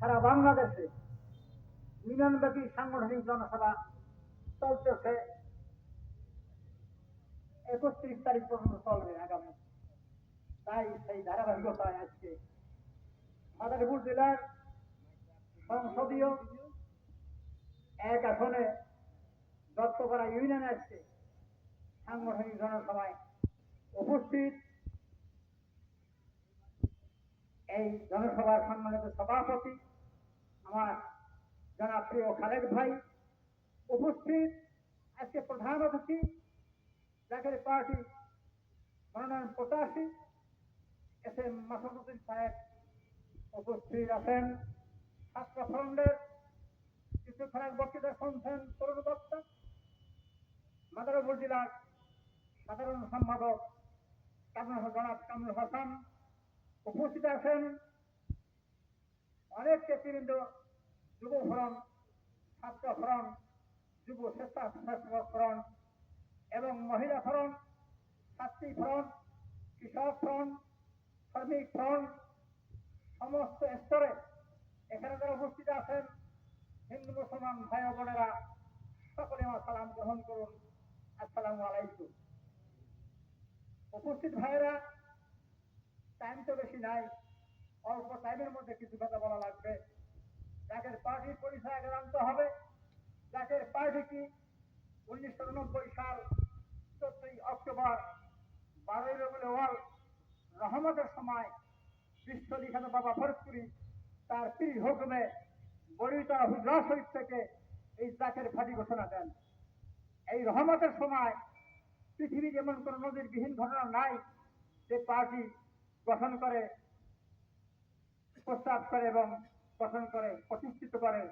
সারা বাংলাদেশে মিলনব্যাপী সাংগঠনিক জনসভা চলতেছে। একত্রিশ তারিখ পর্যন্ত চলবে আগামী। তাই সেই ধারাবাহিকতায় আজকে মাদারীপুর জেলার সংসদীয় এক আসনে দত্তপাড়া ইউনিয়নে আসছে সাংগঠনিক জনসভায় উপস্থিত। এই জনসভার সম্মানিত সভাপতি, আমার জনাব প্রিয় খালেদ ভাই উপস্থিত। আজকে প্রধান অতিথি, জাকের পার্টি মনোনয়ন প্রত্যাশী, এস এম মাসুদ্দিন সাহেব উপস্থিত আছেন। ছাত্র ফ্রন্টের কিছু খারাপ বক্তৃতা শুনছেন তরুণ বক্তা, মাদারীপুর জেলার সাধারণ সম্পাদক হাসান উপস্থিত আছেন। অনেক নেতৃবৃন্দ, যুব ফ্রন্ট ছাত্র ফ্রন্ট যুব স্বেচ্ছাসেবক ফ্রন্ট এবং মহিলা ফ্রন্ট ছাত্রী ফ্রন্ট কৃষক ফ্রন্ট শ্রমিক ফ্রন্ট সমস্ত স্তরে এখানে যারা উপস্থিত আছেন, হিন্দু, মুসলমান ভাই বোনেরা, সকলে আমার সালাম গ্রহণ করুন। আসসালামু আলাইকুম। উপস্থিত ভাইয়েরা টাইম তো বেশি নাই, অল্প টাইমের মধ্যে কিছু কথা বলা লাগবে। যাদের পার্টির পরিচয় আগে জানতে হবে যাদের পার্টি কি, উনিশশো নব্বই সাল চোদ্দই অক্টোবর, বারোই রবিউল ওয়াল রহমতের সময় বিশ্ববিখ্যাত বাবা ফরজপুরি তার পীর হুকুমে বড়িতা হুজরা শরীফ থেকে এই জাকের ফাঁটি ঘোষণা দেন। এই রহমতের সময় পৃথিবী যেমন কোন নদীর বিহীন ঘটনা নাই, যে পার্টি গঠন করে, প্রস্তাব করে এবং গঠন করে, প্রতিষ্ঠিত করে,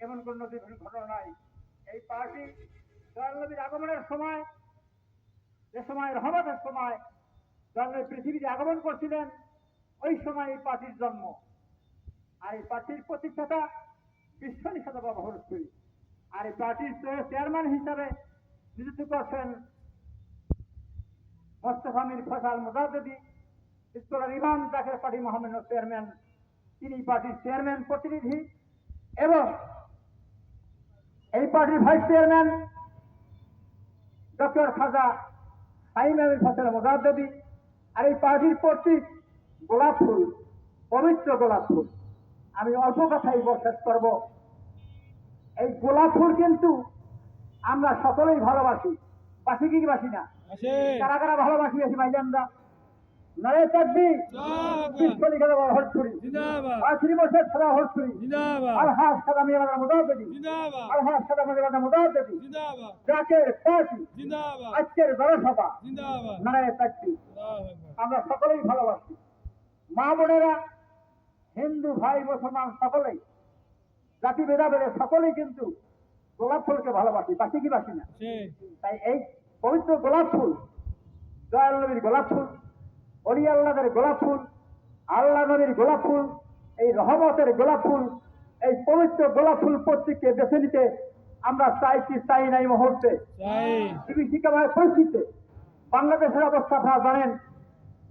এমন কোন নদীর বিহীন ঘটনা নাই। এই পার্টি দয়াল নবীর আগমনের সময়, যে সময়, রহমতের সময় দয়াল নবী পৃথিবীতে আগমন করছিলেন, ওই সময় এই পার্টির জন্ম। আর এই পার্টির প্রতিষ্ঠাতা বিশ্বনিষ্ঠাতা বাবা হরস্পুরী আর এই পার্টির চেয়ারম্যান হিসাবে নিযুক্ত করছেন মোস্তফা মির ফসাল মুজাদ্দি ইস্তলার ইমাম জাকের পার্টি মোহাম্মদ চেয়ারম্যান, তিনি পার্টির চেয়ারম্যান প্রতিনিধি এবং এই পার্টির vice chairman doctor Khaja Saim Amir Fazal Mujaddedi আর এই পার্টির প্রতীক গোলাপ ফুল পবিত্র গোলাপ ফুল আমি অল্প কথাই শেষ করব। এই গোলাপ ফুল কিন্তু আমরা সকলেই ভালোবাসি। বাসি কি বাসি না? কারা কারা ভালোবাসি আছি ভাইজানরা? নরে আর হাত আর হাত জাকের পার্টি। আজকের জনসভা। আমরা সকলেই ভালোবাসি। মা বোনেরা হিন্দু ভাই মুসলমান সকলেই জাতি ভেদাভেদে সকলেই কিন্তু গোলাপ ফুলকে ভালোবাসি বাসি কি বাসি না? তাই এই পবিত্র গোলাপ ফুল জয়াল নবীর গোলাপ ফুল অলি আল্লাহের গোলাপ ফুল আল্লাহ নবীর গোলাপ ফুল এই রহমতের গোলাপ ফুল এই পবিত্র গোলাপ ফুল প্রত্যেককে বেছে নিতে আমরা চাই কি চাই না এই মুহূর্তে। বিভীষিকাময় পরিস্থিতিতে বাংলাদেশের অবস্থা আপনারা জানেন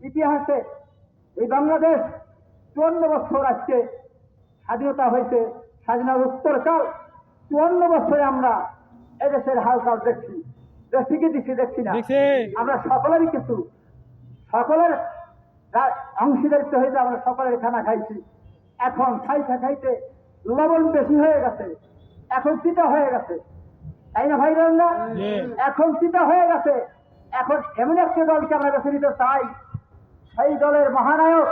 ইতিহাসে এই বাংলাদেশ চুয়ান্ন বছর আজকে স্বাধীনতা হয়েছে স্বাধীনতার উত্তরকাল। চুয়ান্ন বছরে আমরা এদেশের হালকাল দেখছি। দেখছি কি দিচ্ছি দেখছি না। আমরা সকলেরই কিছু। সকলের অংশীদারিত্ব হয়েছে আমরা সকলের খানা খাইছি। এখন খাইতে খাইতে লবণ বেশি হয়ে গেছে। এখন চিতা হয়ে গেছে। তাই না ভাই জি। এখন চিতা হয়ে গেছে। এখন এমন একটা দলকে আমরা বেছে নিতে চাই। সেই দলের মহানায়ক